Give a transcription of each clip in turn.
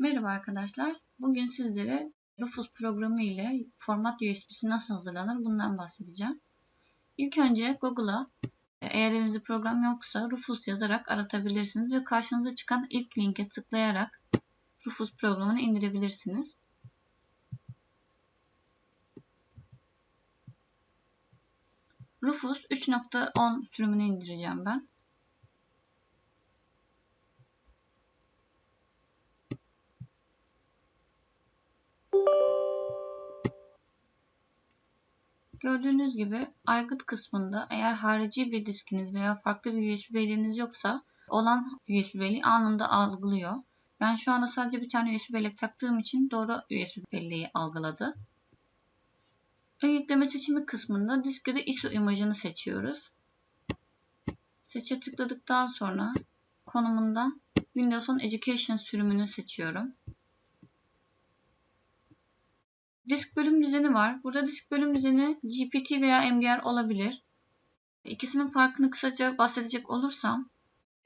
Merhaba arkadaşlar. Bugün sizlere Rufus programı ile format USB'si nasıl hazırlanır bundan bahsedeceğim. İlk önce Google'a eğer elinizde program yoksa Rufus yazarak aratabilirsiniz ve karşınıza çıkan ilk linke tıklayarak Rufus programını indirebilirsiniz. Rufus 3.10 sürümünü indireceğim ben. Gördüğünüz gibi aygıt kısmında eğer harici bir diskiniz veya farklı bir USB belleğiniz yoksa olan USB belleği anında algılıyor. Ben şu anda sadece bir tane USB bellek taktığım için doğru USB belleği algıladı. Ön yükleme seçimi kısmında diskte ISO imajını seçiyoruz. Seçe tıkladıktan sonra konumundan Windows 10 Education sürümünü seçiyorum. Disk bölüm düzeni var. Burada disk bölüm düzeni GPT veya MBR olabilir. İkisinin farkını kısaca bahsedecek olursam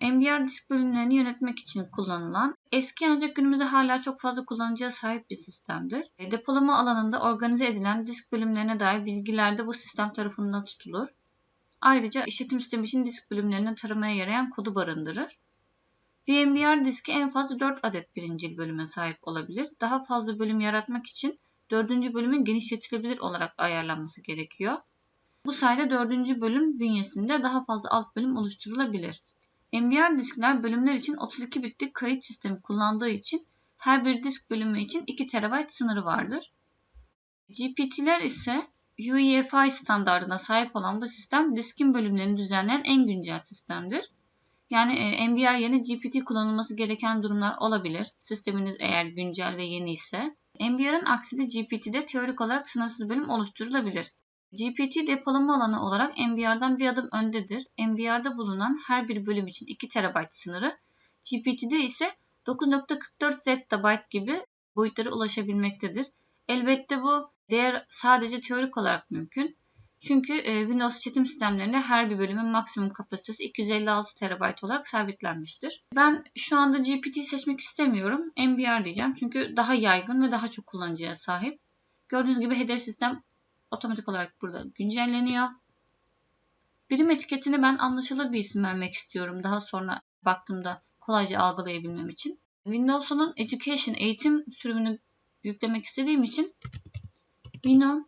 MBR disk bölümlerini yönetmek için kullanılan eski ancak günümüzde hala çok fazla kullanıcıya sahip bir sistemdir. E, depolama alanında organize edilen disk bölümlerine dair bilgiler de bu sistem tarafından tutulur. Ayrıca işletim sistemi için disk bölümlerini taramaya yarayan kodu barındırır. MBR diski en fazla 4 adet birincil bölüme sahip olabilir. Daha fazla bölüm yaratmak için dördüncü bölümün genişletilebilir olarak ayarlanması gerekiyor. Bu sayede dördüncü bölüm bünyesinde daha fazla alt bölüm oluşturulabilir. MBR diskler bölümler için 32 bitlik kayıt sistemi kullandığı için her bir disk bölümü için 2 TB sınırı vardır. GPT'ler ise UEFI standartına sahip olan bu sistem diskin bölümlerini düzenleyen en güncel sistemdir. Yani e, MBR yerine GPT kullanılması gereken durumlar olabilir. Sisteminiz eğer güncel ve yeni ise. MBR'ın aksine GPT'de teorik olarak sınırsız bölüm oluşturulabilir. GPT depolama alanı olarak MBR'dan bir adım öndedir. MBR'da bulunan her bir bölüm için 2 TB sınırı, GPT'de ise 9.44 ZB gibi boyutlara ulaşabilmektedir. Elbette bu değer sadece teorik olarak mümkün. Çünkü e, Windows işletim sistemlerinde her bir bölümün maksimum kapasitesi 256 TB olarak sabitlenmiştir. Ben şu anda GPT seçmek istemiyorum. MBR diyeceğim çünkü daha yaygın ve daha çok kullanıcıya sahip. Gördüğünüz gibi header sistem otomatik olarak burada güncelleniyor. Birim etiketine ben anlaşılır bir isim vermek istiyorum. Daha sonra baktığımda kolayca algılayabilmem için. Windows'un Education eğitim sürümünü yüklemek istediğim için Windows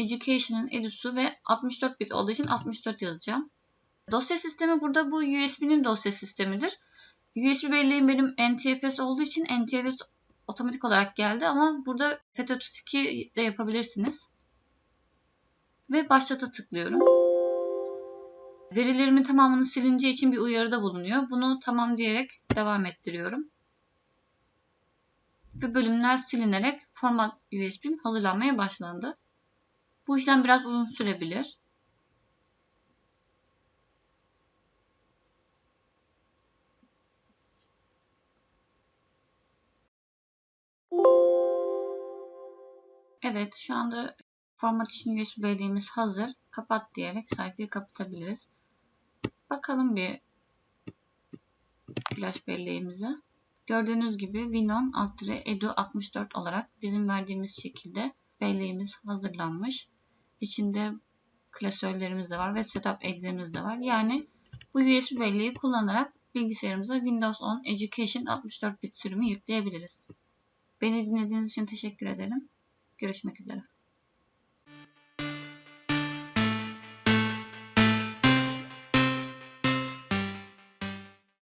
Education'ın edusu ve 64 bit olduğu için 64 yazacağım. Dosya sistemi burada bu USB'nin dosya sistemidir. USB belleğim benim NTFS olduğu için NTFS otomatik olarak geldi ama burada FAT32 de yapabilirsiniz. Ve başlata tıklıyorum. Verilerimin tamamını silince için bir uyarıda bulunuyor. Bunu tamam diyerek devam ettiriyorum. Ve bölümler silinerek format USB'm hazırlanmaya başlandı. Bu işlem biraz uzun sürebilir. Evet şu anda format için USB belleğimiz hazır. Kapat diyerek sayfayı kapatabiliriz. Bakalım bir flash belleğimize. Gördüğünüz gibi Winon alt edu 64 olarak bizim verdiğimiz şekilde belleğimiz hazırlanmış. İçinde klasörlerimiz de var ve setup egzemiz de var. Yani bu USB belleği kullanarak bilgisayarımıza Windows 10 Education 64 bit sürümü yükleyebiliriz. Beni dinlediğiniz için teşekkür ederim. Görüşmek üzere.